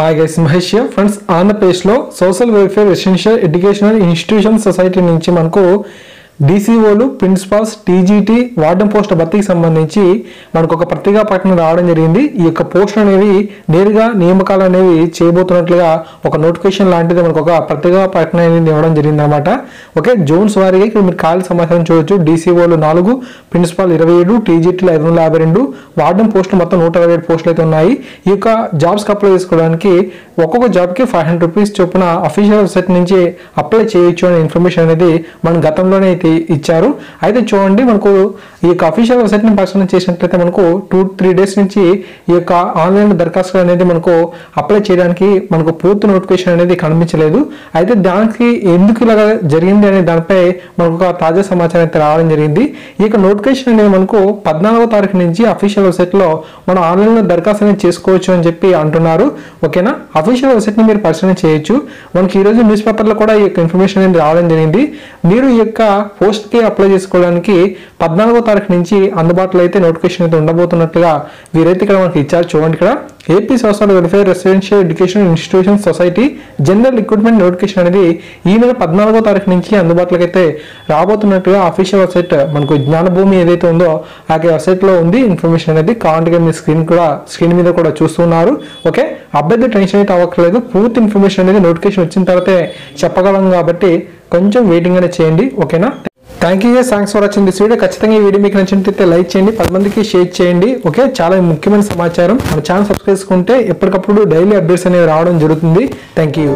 Hi guys Mahesh friends ఆంధ్రప్రదేశ్లో social welfare residential educational institution society నుంచి మనకు డీసీఓలు ప్రిన్సిపాల్స్ టీజీటీ వార్డెన్ పోస్ట్ భర్తీకి సంబంధించి మనకు ఒక పత్రికా ప్రకటన రావడం జరిగింది. ఈ యొక్క పోస్టులు అనేవి నేరుగా నియామకాలు అనేవి చేయబోతున్నట్లుగా ఒక నోటిఫికేషన్ లాంటిది మనకు ఒక పత్రికా ప్రకటన అనేది ఇవ్వడం జరిగింది అనమాట ఓకే జోన్స్ వారీగా ఇక్కడ మీరు ఖాళీ సమాచారం చూడొచ్చు. డీసీఓలు నాలుగు ప్రిన్సిపాల్ ఇరవై ఏడు టీజీటీలు ఐదు వందల యాభై రెండు వార్డెన్ పోస్టులు మొత్తం నూట ఇరవై ఏడు పోస్టులు అయితే ఉన్నాయి. ఈ యొక్క జాబ్స్కి అప్లై చేసుకోవడానికి ఒక్కొక్క జాబ్కి ఫైవ్ హండ్రెడ్ రూపీస్ చొప్పున అఫీషియల్ వెబ్సైట్ నుంచి అప్లై చేయొచ్చు అనే ఇన్ఫర్మేషన్ అనేది మనం గతంలోనే అయితే ఇచ్చారు. అయితే చూడండి మనకు ఈ యొక్క అఫీషియల్ వెబ్సైట్ని పరిశీలన చేసినట్లయితే మనకు టూ త్రీ డేస్ నుంచి ఈ యొక్క ఆన్లైన్ దరఖాస్తులు అనేది మనకు అప్లై చేయడానికి మనకు పూర్తి నోటిఫికేషన్ అనేది కనిపించలేదు. అయితే దానికి ఎందుకు ఇలాగ జరిగింది అనే దానిపై మనకు ఒక తాజా సమాచారం అయితే రావడం జరిగింది. ఈ యొక్క నోటిఫికేషన్ అనేది మనకు పద్నాలుగో తారీఖు నుంచి అఫీషియల్ వెబ్సైట్లో మనం ఆన్లైన్లో దరఖాస్తు అనేది చేసుకోవచ్చు అని చెప్పి అంటున్నారు. ఓకేనా? అఫీషియల్ వెబ్సైట్ని మీరు పరిశీలన చేయొచ్చు. మనకి ఈరోజు న్యూస్ పేపర్లో కూడా ఈ యొక్క ఇన్ఫర్మేషన్ అనేది రావడం జరిగింది. మీరు ఈ యొక్క పోస్ట్కి అప్లై చేసుకోవడానికి పద్నాలుగో తారీఖు నుంచి అందుబాటులో అయితే నోటిఫికేషన్ అయితే ఉండబోతున్నట్లుగా వీరైతే ఇక్కడ మనకి ఇచ్చారు. చూడండి ఇక్కడ. AP social welfare residential education institution society general recruitment notification అనేది ఈ నెల పద్నాలుగో తారీఖు నుంచి అందుబాటులోకి అయితే రాబోతున్నట్టుగా అఫీషియల్ వెబ్సైట్ మనకు జ్ఞానభూమి ఏదైతే ఉందో ఆ వెబ్సైట్లో ఉంది. ఇన్ఫర్మేషన్ అనేది కావాలంటే మీ స్క్రీన్ కూడా స్క్రీన్ మీద కూడా చూస్తున్నారు ఓకే అభ్యర్థి టెన్షన్ అయితే అవ్వట్లేదు పూర్తి ఇన్ఫర్మేషన్ అనేది నోటిఫికేషన్ వచ్చిన తర్వాతే చెప్పగలం కాబట్టి కొంచెం వెయిటింగ్ అనేది చేయండి. ఓకేనా thank you thanks for watching this video ఖచ్చితంగా ఈ వీడియో మీకు నచ్చినట్లయితే లైక్ చేయండి. పది మందికి షేర్ చేయండి. ఓకే చాలా ముఖ్యమైన సమాచారం. మన ఛానల్ సబ్స్క్రైబ్ చేసుకుంటే ఎప్పటికప్పుడు డైలీ అప్డేట్స్ అనేవి రావడం జరుగుతుంది. Thank you